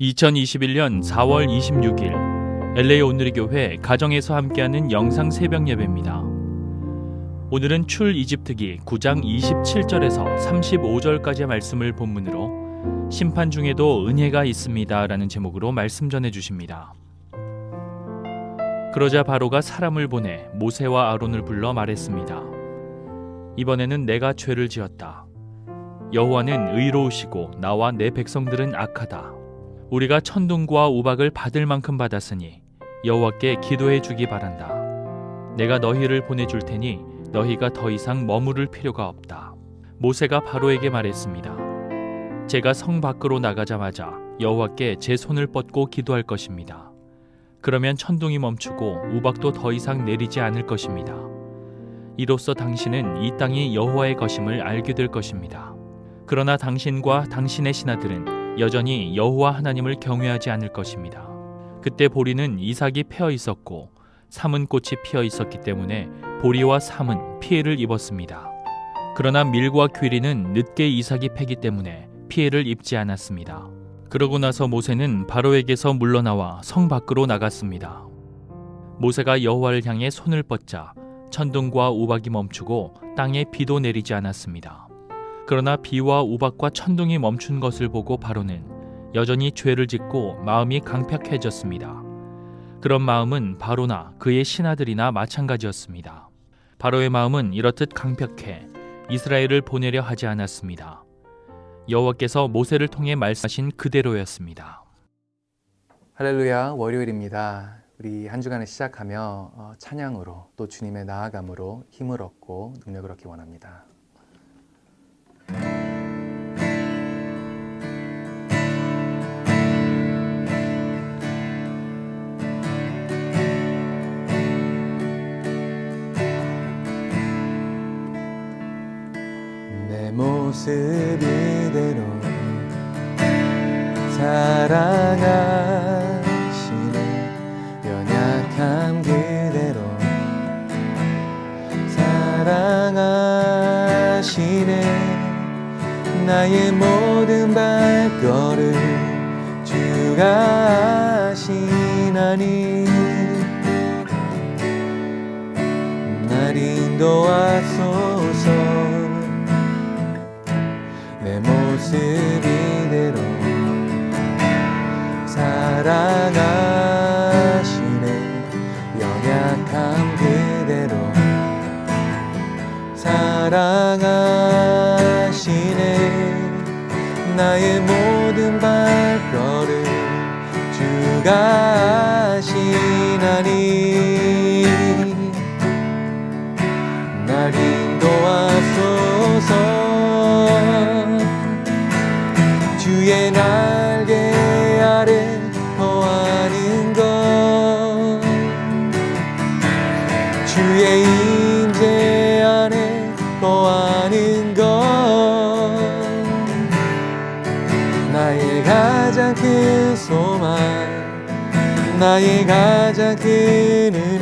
2021년 4월 26일 LA 오늘의 교회 가정에서 함께하는 영상 새벽 예배입니다. 오늘은 출 이집트기 9장 27절에서 35절까지의 말씀을 본문으로 심판 중에도 은혜가 있습니다라는 제목으로 말씀 전해 주십니다. 그러자 바로가 사람을 보내 모세와 아론을 불러 말했습니다. 이번에는 내가 죄를 지었다. 여호와는 의로우시고 나와 내 백성들은 악하다. 우리가 천둥과 우박을 받을 만큼 받았으니 여호와께 기도해 주기 바란다. 내가 너희를 보내줄 테니 너희가 더 이상 머무를 필요가 없다. 모세가 바로에게 말했습니다. 제가 성 밖으로 나가자마자 여호와께 제 손을 뻗고 기도할 것입니다. 그러면 천둥이 멈추고 우박도 더 이상 내리지 않을 것입니다. 이로써 당신은 이 땅이 여호와의 것임을 알게 될 것입니다. 그러나 당신과 당신의 신하들은 여전히 여호와 하나님을 경외하지 않을 것입니다. 그때 보리는 이삭이 패어 있었고 삼은 꽃이 피어 있었기 때문에 보리와 삼은 피해를 입었습니다. 그러나 밀과 귀리는 늦게 이삭이 패기 때문에 피해를 입지 않았습니다. 그러고 나서 모세는 바로에게서 물러나와 성 밖으로 나갔습니다. 모세가 여호와를 향해 손을 뻗자 천둥과 우박이 멈추고 땅에 비도 내리지 않았습니다. 그러나 비와 우박과 천둥이 멈춘 것을 보고 바로는 여전히 죄를 짓고 마음이 강팍해졌습니다. 그런 마음은 바로나 그의 신하들이나 마찬가지였습니다. 바로의 마음은 이렇듯 강팍해 이스라엘을 보내려 하지 않았습니다. 여호와께서 모세를 통해 말씀하신 그대로였습니다. 할렐루야 월요일입니다. 우리 한 주간을 시작하며 어, 찬양으로 또 주님의 나아감으로 힘을 얻고 능력을 얻기 원합니다. 내 모습 이 나의 모든 발걸음 주가 하시나니. 날 인도하소서. 내 모습 이대로 사랑하 나의 모든 발걸음 주가 큰 소망. 나의 가장 큰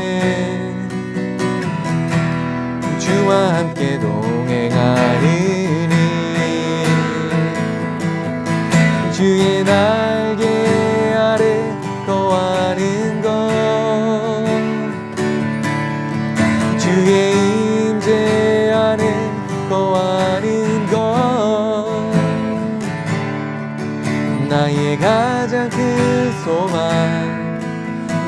소망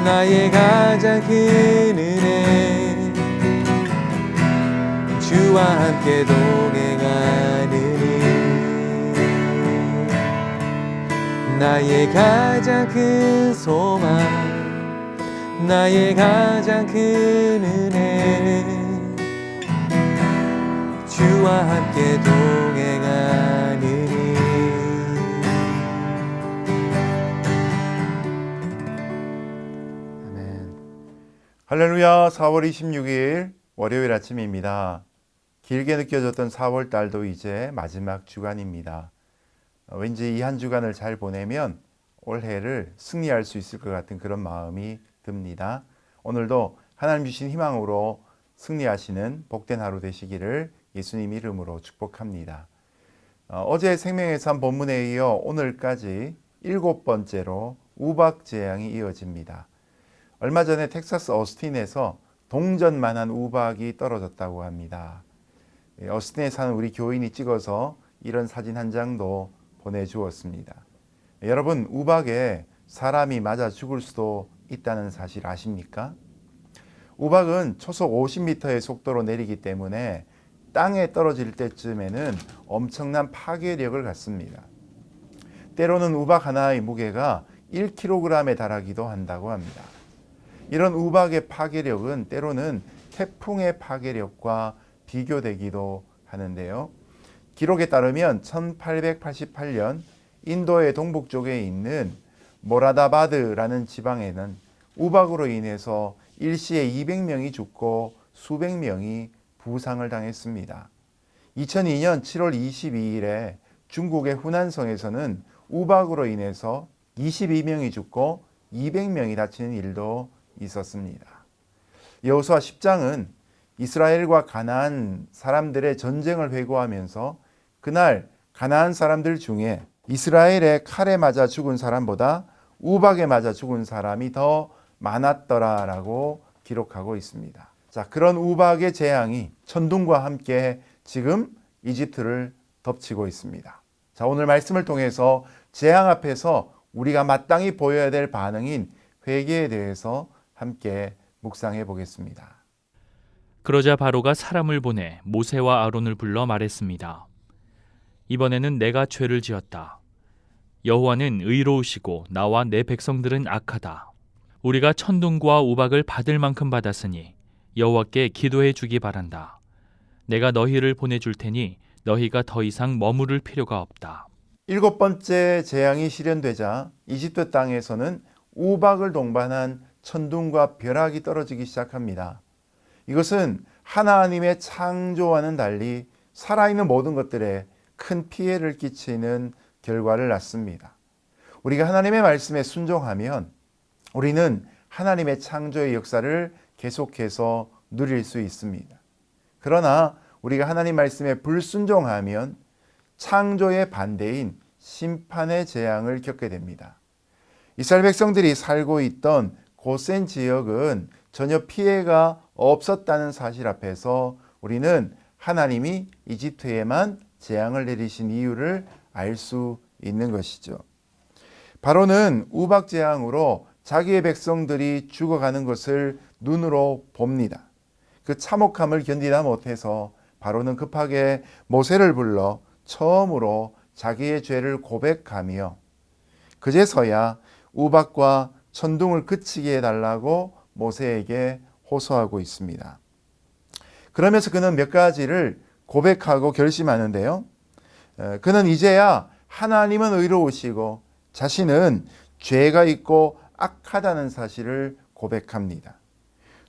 나의 가장 큰 은혜. 주와 함께 동행하느니. 나의 가장 큰 소망 나의 가장 큰 은혜. 주와 함께 동 할렐루야 4월 26일 월요일 아침입니다. 길게 느껴졌던 4월 달도 이제 마지막 주간입니다. 어, 왠지 이 한 주간을 잘 보내면 올해를 승리할 수 있을 것 같은 그런 마음이 듭니다. 오늘도 하나님 주신 희망으로 승리하시는 복된 하루 되시기를 예수님 이름으로 축복합니다. 어, 어제 생명의 삶 본문에 이어 오늘까지 일곱 번째로 우박 재앙이 이어집니다. 얼마 전에 텍사스 어스틴에서 동전만한 우박이 떨어졌다고 합니다. 예, 어스틴에 사는 우리 교인이 찍어서 이런 사진 한 장도 보내주었습니다. 예, 여러분 우박에 사람이 맞아 죽을 수도 있다는 사실 아십니까? 우박은 초속 50m의 속도로 내리기 때문에 땅에 떨어질 때쯤에는 엄청난 파괴력을 갖습니다. 때로는 우박 하나의 무게가 1kg에 달하기도 한다고 합니다. 이런 우박의 파괴력은 때로는 태풍의 파괴력과 비교되기도 하는데요. 기록에 따르면 1888년 인도의 동북 쪽에 있는 모라다바드라는 지방에는 우박으로 인해서 일시에 200명이 죽고 수백 명이 부상을 당했습니다. 2002년 7월 22일에 중국의 후난성에서는 우박으로 인해서 22명이 죽고 200명이 다치는 일도 있었습니다. 여호수아 10장은 이스라엘과 가나안 사람들의 전쟁을 회고하면서 그날 가나안 사람들 중에 이스라엘의 칼에 맞아 죽은 사람보다 우박에 맞아 죽은 사람이 더 많았더라라고 기록하고 있습니다. 자, 그런 우박의 재앙이 천둥과 함께 지금 이집트를 덮치고 있습니다. 자, 오늘 말씀을 통해서 재앙 앞에서 우리가 마땅히 보여야 될 반응인 회개에 대해서 함께 묵상해 보겠습니다. 그러자 바로가 사람을 보내 모세와 아론을 불러 말했습니다. 이번에는 내가 죄를 지었다. 여호와는 의로우시고 나와 내 백성들은 악하다. 우리가 천둥과 우박을 받을 만큼 받았으니 여호와께 기도해 주기 바란다. 내가 너희를 보내 줄 테니 너희가 더 이상 머무를 필요가 없다. 일곱 번째 재앙이 실현되자 이집트 땅에서는 우박을 동반한 천둥과 벼락이 떨어지기 시작합니다. 이것은 하나님의 창조와는 달리 살아있는 모든 것들에 큰 피해를 끼치는 결과를 낳습니다. 우리가 하나님의 말씀에 순종하면 우리는 하나님의 창조의 역사를 계속해서 누릴 수 있습니다. 그러나 우리가 하나님 말씀에 불순종하면 창조의 반대인 심판의 재앙을 겪게 됩니다. 이스라엘 백성들이 살고 있던 고센 지역은 전혀 피해가 없었다는 사실 앞에서 우리는 하나님이 이집트에만 재앙을 내리신 이유를 알 수 있는 것이죠. 바로는 우박 재앙으로 자기의 백성들이 죽어가는 것을 눈으로 봅니다. 그 참혹함을 견디다 못해서 바로는 급하게 모세를 불러 처음으로 자기의 죄를 고백하며 그제서야 우박과 천둥을 그치게 해달라고 모세에게 호소하고 있습니다. 그러면서 그는 몇 가지를 고백하고 결심하는데요. 에, 그는 이제야 하나님은 의로우시고 자신은 죄가 있고 악하다는 사실을 고백합니다.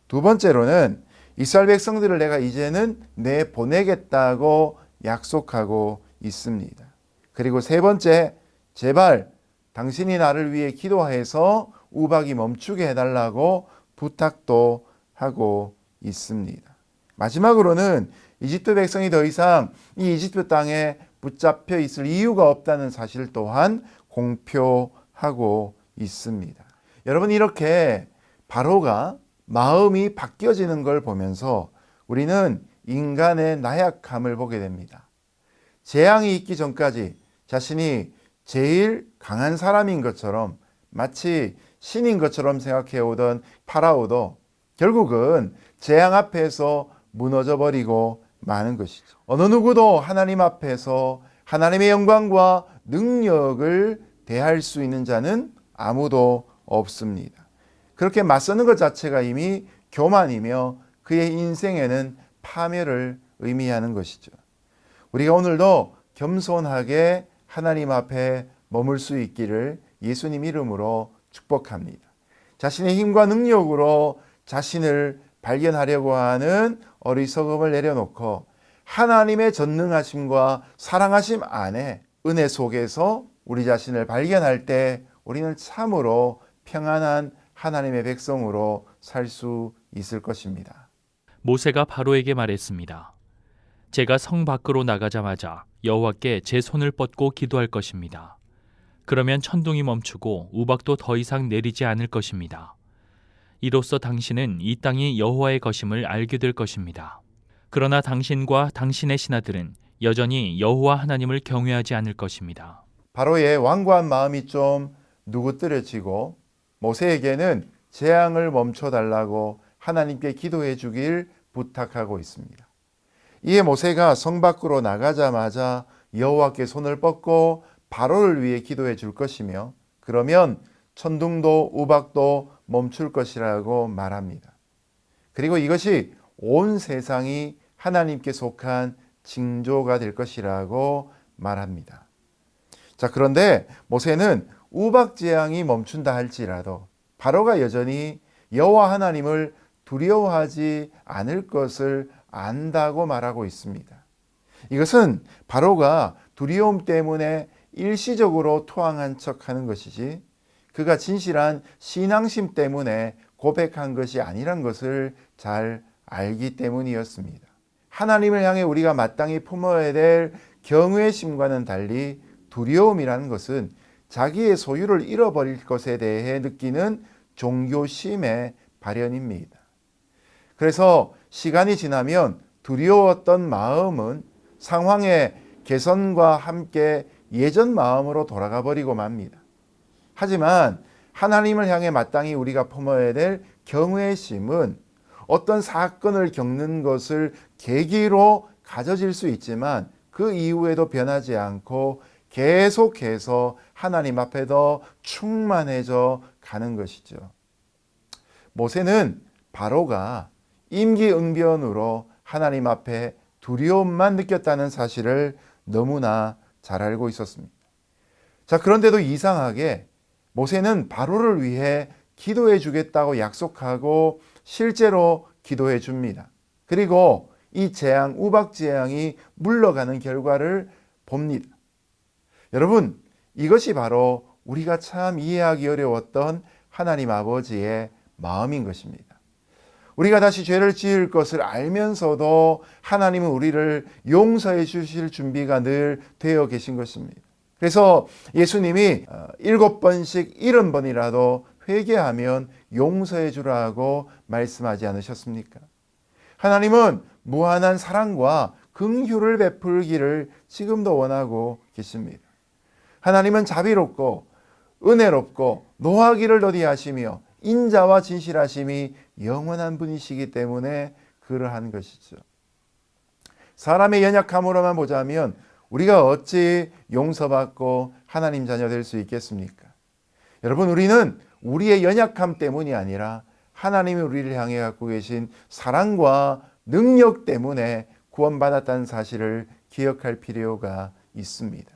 두 번째로는 이스라엘 백성들을 내가 이제는 내 보내겠다고 약속하고 있습니다. 그리고 세 번째, 제발 당신이 나를 위해 기도해서 우박이 멈추게 해달라고 부탁도 하고 있습니다. 마지막으로는 이집트 백성이 더 이상 이 이집트 땅에 붙잡혀 있을 이유가 없다는 사실 또한 공표하고 있습니다. 여러분 이렇게 바로가 마음이 바뀌어지는 걸 보면서 우리는 인간의 나약함을 보게 됩니다. 재앙이 있기 전까지 자신이 제일 강한 사람인 것처럼 마치 신인 것처럼 생각해 오던 파라오도 결국은 재앙 앞에서 무너져 버리고 마는 것이죠. 어느 누구도 하나님 앞에서 하나님의 영광과 능력을 대할 수 있는 자는 아무도 없습니다. 그렇게 맞서는 것 자체가 이미 교만이며 그의 인생에는 파멸을 의미하는 것이죠. 우리가 오늘도 겸손하게 하나님 앞에 머물 수 있기를 예수님 이름으로 축복합니다. 자신의 힘과 능력으로 자신을 발견하려고 하는 어리석음을 내려놓고 하나님의 전능하심과 사랑하심 안에 은혜 속에서 우리 자신을 발견할 때 우리는 참으로 평안한 하나님의 백성으로 살 수 있을 것입니다. 모세가 바로에게 말했습니다. 제가 성 밖으로 나가자마자 여호와께 제 손을 뻗고 기도할 것입니다. 그러면 천둥이 멈추고 우박도 더 이상 내리지 않을 것입니다. 이로써 당신은 이 땅이 여호와의 것임을 알게 될 것입니다. 그러나 당신과 당신의 신하들은 여전히 여호와 하나님을 경외하지 않을 것입니다. 바로의 완고한 마음이 좀 누구뜨려지고 모세에게는 재앙을 멈춰 달라고 하나님께 기도해 주길 부탁하고 있습니다. 이에 모세가 성 밖으로 나가자마자 여호와께 손을 뻗고 바로를 위해 기도해 줄 것이며 그러면 천둥도 우박도 멈출 것이라고 말합니다. 그리고 이것이 온 세상이 하나님께 속한 징조가 될 것이라고 말합니다. 자, 그런데 모세는 우박 재앙이 멈춘다 할지라도 바로가 여전히 여호와 하나님을 두려워하지 않을 것을 안다고 말하고 있습니다. 이것은 바로가 두려움 때문에 일시적으로 토항한 척 하는 것이지 그가 진실한 신앙심 때문에 고백한 것이 아니란 것을 잘 알기 때문이었습니다. 하나님을 향해 우리가 마땅히 품어야 될 경외 심과는 달리 두려움이라는 것은 자기의 소유를 잃어버릴 것에 대해 느끼는 종교심의 발현입니다. 그래서 시간이 지나면 두려웠던 마음은 상황의 개선과 함께 예전 마음으로 돌아가 버리고 맙니다. 하지만 하나님을 향해 마땅히 우리가 품어야 될 경외심은 어떤 사건을 겪는 것을 계기로 가져질 수 있지만 그 이후에도 변하지 않고 계속해서 하나님 앞에 더 충만해져 가는 것이죠. 모세는 바로가 임기응변으로 하나님 앞에 두려움만 느꼈다는 사실을 너무나 잘 알고 있었습니다. 자, 그런데도 이상하게 모세는 바로를 위해 기도해 주겠다고 약속하고 실제로 기도해 줍니다. 그리고 이 재앙, 우박 재앙이 물러가는 결과를 봅니다. 여러분, 이것이 바로 우리가 참 이해하기 어려웠던 하나님 아버지의 마음인 것입니다. 우리가 다시 죄를 지을 것을 알면서도 하나님은 우리를 용서해 주실 준비가 늘 되어 계신 것입니다. 그래서 예수님이 어, 일곱 번씩 일흔 번이라도 회개하면 용서해 주라고 말씀하지 않으셨습니까? 하나님은 무한한 사랑과 긍휼을 베풀기를 지금도 원하고 계십니다. 하나님은 자비롭고 은혜롭고 노하기를 더디하시며 인자와 진실하심이 영원한 분이시기 때문에 그러한 것이죠. 사람의 연약함으로만 보자면 우리가 어찌 용서받고 하나님 자녀 될 수 있겠습니까? 여러분 우리는 우리의 연약함 때문이 아니라 하나님이 우리를 향해 갖고 계신 사랑과 능력 때문에 구원받았다는 사실을 기억할 필요가 있습니다.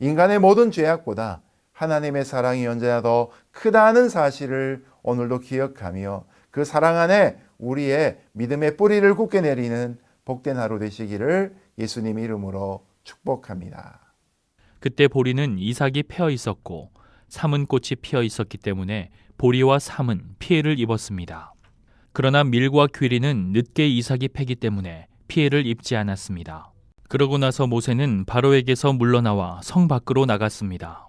인간의 모든 죄악보다 하나님의 사랑이 언제나 더 크다는 사실을 오늘도 기억하며 그 사랑 안에 우리의 믿음의 뿌리를 굳게 내리는 복된 하루 되시기를 예수님 이름으로 축복합니다. 그때 보리는 이삭이 패어 있었고 삼은 꽃이 피어 있었기 때문에 보리와 삼은 피해를 입었습니다. 그러나 밀과 귀리는 늦게 이삭이 패기 때문에 피해를 입지 않았습니다. 그러고 나서 모세는 바로에게서 물러나와 성 밖으로 나갔습니다.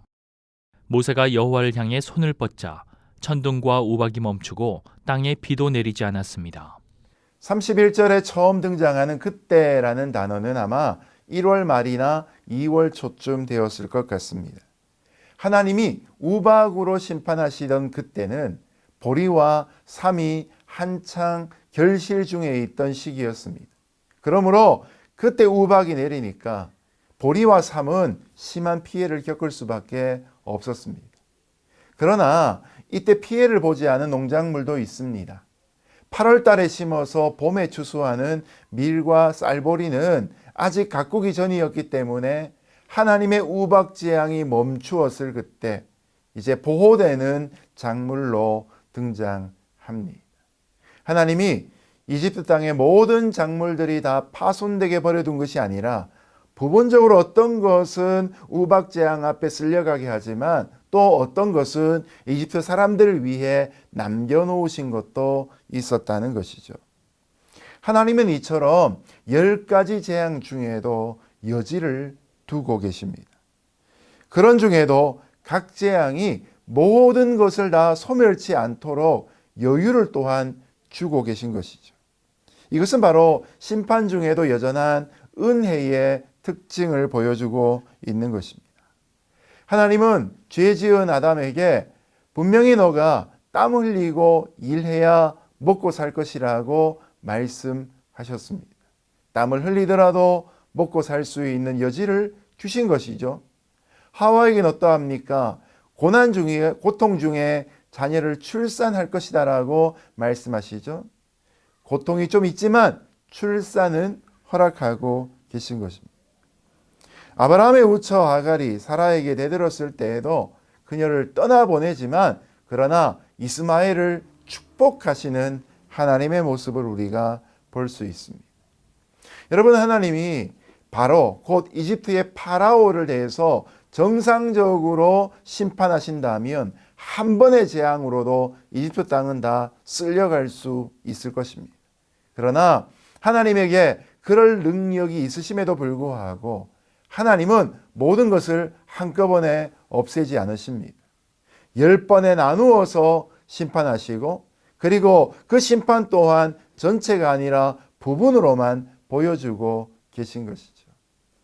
모세가 여호와를 향해 손을 뻗자 천둥과 우박이 멈추고 땅에 비도 내리지 않았습니다. 31절에 처음 등장하는 그때라는 단어는 아마 1월 말이나 2월 초쯤 되었을 것 같습니다. 하나님이 우박으로 심판하시던 그때는 보리와 삼이 한창 결실 중에 있던 시기였습니다. 그러므로 그때 우박이 내리니까 보리와 삼은 심한 피해를 겪을 수밖에 없었습니다. 그러나 이때 피해를 보지 않은 농작물도 있습니다. 8월 달에 심어서 봄에 추수하는 밀과 쌀보리는 아직 가꾸기 전이었기 때문에 하나님의 우박 재앙이 멈추었을 그때 이제 보호되는 작물로 등장합니다. 하나님이 이집트 땅의 모든 작물들이 다 파손되게 버려둔 것이 아니라 부분적으로 어떤 것은 우박 재앙 앞에 쓸려가게 하지만 또 어떤 것은 이집트 사람들을 위해 남겨놓으신 것도 있었다는 것이죠. 하나님은 이처럼 열 가지 재앙 중에도 여지를 두고 계십니다. 그런 중에도 각 재앙이 모든 것을 다 소멸치 않도록 여유를 또한 주고 계신 것이죠. 이것은 바로 심판 중에도 여전한 은혜의 특징을 보여주고 있는 것입니다. 하나님은 죄 지은 아담에게 분명히 너가 땀 흘리고 일해야 먹고 살 것이라고 말씀하셨습니다. 땀을 흘리더라도 먹고 살 수 있는 여지를 주신 것이죠. 하와에겐 어떠합니까? 고난 중에 고통 중에 자녀를 출산할 것이다 라고 말씀하시죠. 고통이 좀 있지만 출산은 허락하고 계신 것입니다. 아브라함의 우처 아갈이 사라에게 대들었을 때에도 그녀를 떠나보내지만 그러나 이스마엘을 축복하시는 하나님의 모습을 우리가 볼 수 있습니다. 여러분 하나님이 바로 곧 이집트의 파라오를 대해서 정상적으로 심판하신다면 한 번의 재앙으로도 이집트 땅은 다 쓸려갈 수 있을 것입니다. 그러나 하나님에게 그럴 능력이 있으심에도 불구하고 하나님은 모든 것을 한꺼번에 없애지 않으십니다. 열 번에 나누어서 심판하시고 그리고 그 심판 또한 전체가 아니라 부분으로만 보여주고 계신 것이죠.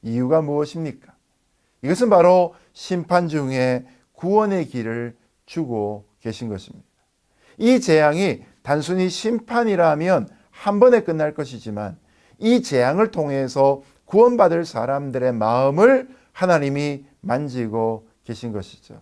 이유가 무엇입니까? 이것은 바로 심판 중에 구원의 길을 주고 계신 것입니다. 이 재앙이 단순히 심판이라면 한 번에 끝날 것이지만 이 재앙을 통해서 구원받을 사람들의 마음을 하나님이 만지고 계신 것이죠.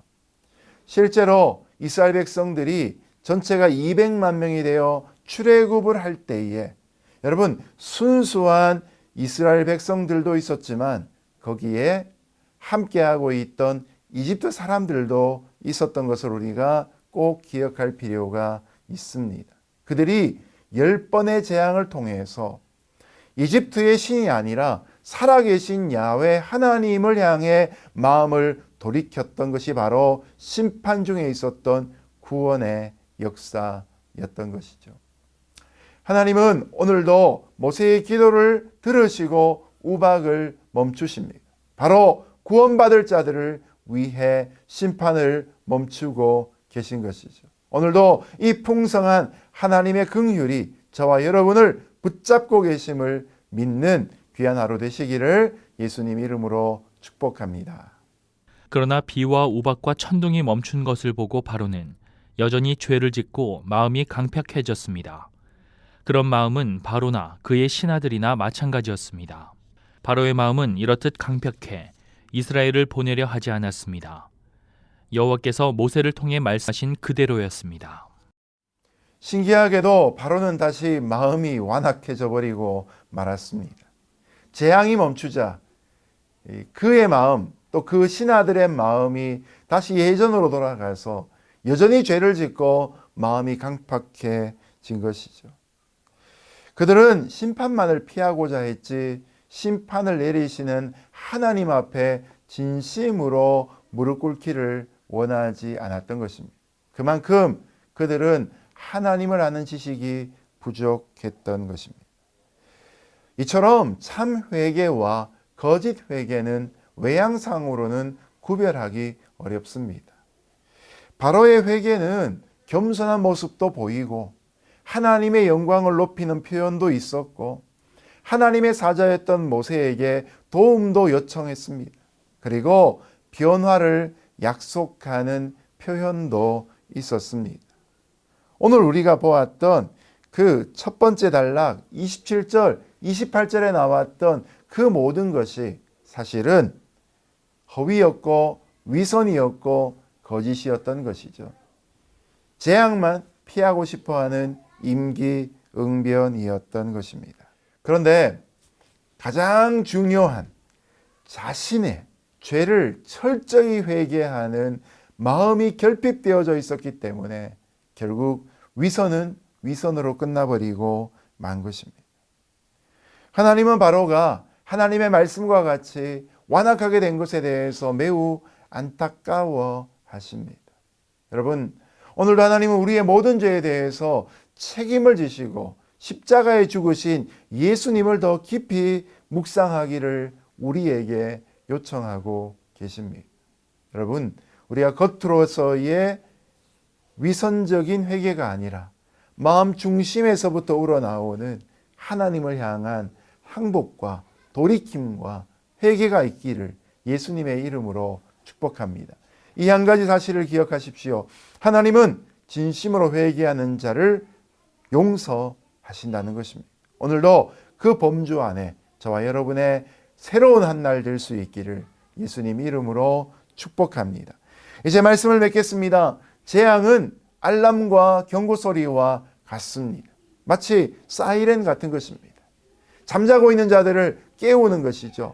실제로 이스라엘 백성들이 전체가 200만 명이 되어 출애굽을 할 때에 여러분 순수한 이스라엘 백성들도 있었지만 거기에 함께하고 있던 이집트 사람들도 있었던 것을 우리가 꼭 기억할 필요가 있습니다. 그들이 열 번의 재앙을 통해서 이집트의 신이 아니라 살아계신 야훼 하나님을 향해 마음을 돌이켰던 것이 바로 심판 중에 있었던 구원의 역사였던 것이죠. 하나님은 오늘도 모세의 기도를 들으시고 우박을 멈추십니다. 바로 구원받을 자들을 위해 심판을 멈추고 계신 것이죠. 오늘도 이 풍성한 하나님의 긍휼이 저와 여러분을 붙잡고 계심을 믿는 귀한 하루 되시기를 예수님 이름으로 축복합니다. 그러나 비와 우박과 천둥이 멈춘 것을 보고 바로는 여전히 죄를 짓고 마음이 강팍해졌습니다. 그런 마음은 바로나 그의 신하들이나 마찬가지였습니다. 바로의 마음은 이렇듯 강팍해 이스라엘을 보내려 하지 않았습니다. 여호와께서 모세를 통해 말씀하신 그대로였습니다. 신기하게도 바로는 다시 마음이 완악해져 버리고 말았습니다. 재앙이 멈추자 그의 마음 또 그 신하들의 마음이 다시 예전으로 돌아가서 여전히 죄를 짓고 마음이 강팍해진 것이죠. 그들은 심판만을 피하고자 했지 심판을 내리시는 하나님 앞에 진심으로 무릎 꿇기를 원하지 않았던 것입니다. 그만큼 그들은 하나님을 아는 지식이 부족했던 것입니다. 이처럼 참 회개와 거짓 회개는 외양상으로는 구별하기 어렵습니다. 바로의 회개는 겸손한 모습도 보이고 하나님의 영광을 높이는 표현도 있었고 하나님의 사자였던 모세에게 도움도 요청했습니다. 그리고 변화를 약속하는 표현도 있었습니다. 오늘 우리가 보았던 그 첫 번째 단락 27절, 28절에 나왔던 그 모든 것이 사실은 허위였고 위선이었고 거짓이었던 것이죠. 재앙만 피하고 싶어 하는 임기응변이었던 것입니다. 그런데 가장 중요한 자신의 죄를 철저히 회개하는 마음이 결핍되어져 있었기 때문에 결국 위선은 위선으로 끝나버리고 만 것입니다. 하나님은 바로가 하나님의 말씀과 같이 완악하게 된 것에 대해서 매우 안타까워 하십니다. 여러분, 오늘도 하나님은 우리의 모든 죄에 대해서 책임을 지시고 십자가에 죽으신 예수님을 더 깊이 묵상하기를 우리에게 요청하고 계십니다. 여러분, 우리가 겉으로서의 위선적인 회개가 아니라 마음 중심에서부터 우러나오는 하나님을 향한 항복과 돌이킴과 회개가 있기를 예수님의 이름으로 축복합니다. 이 한 가지 사실을 기억하십시오. 하나님은 진심으로 회개하는 자를 용서하신다는 것입니다. 오늘도 그 범주 안에 저와 여러분의 새로운 한 날 될 수 있기를 예수님 이름으로 축복합니다. 이제 말씀을 맺겠습니다. 재앙은 알람과 경고 소리와 같습니다. 마치 사이렌 같은 것입니다. 잠자고 있는 자들을 깨우는 것이죠.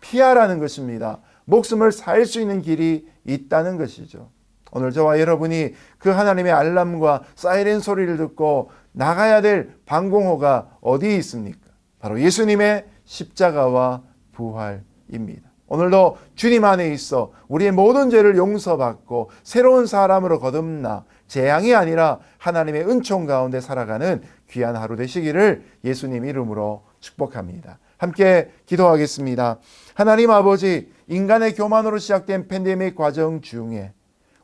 피하라는 것입니다. 목숨을 살 수 있는 길이 있다는 것이죠. 오늘 저와 여러분이 그 하나님의 알람과 사이렌 소리를 듣고 나가야 될 방공호가 어디에 있습니까? 바로 예수님의 십자가와 부활입니다. 오늘도 주님 안에 있어 우리의 모든 죄를 용서받고 새로운 사람으로 거듭나 재앙이 아니라 하나님의 은총 가운데 살아가는 귀한 하루 되시기를 예수님 이름으로 축복합니다. 함께 기도하겠습니다. 하나님 아버지, 인간의 교만으로 시작된 팬데믹 과정 중에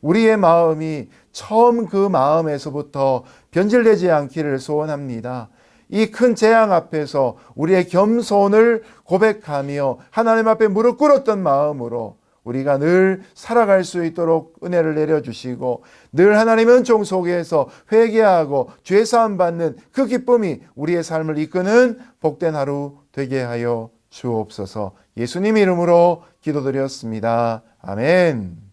우리의 마음이 처음 그 마음에서부터 변질되지 않기를 소원합니다. 이 큰 재앙 앞에서 우리의 겸손을 고백하며 하나님 앞에 무릎 꿇었던 마음으로 우리가 늘 살아갈 수 있도록 은혜를 내려주시고 늘 하나님의 은총 속에서 회개하고 죄사함 받는 그 기쁨이 우리의 삶을 이끄는 복된 하루 되게 하여 주옵소서 예수님 이름으로 기도드렸습니다. 아멘.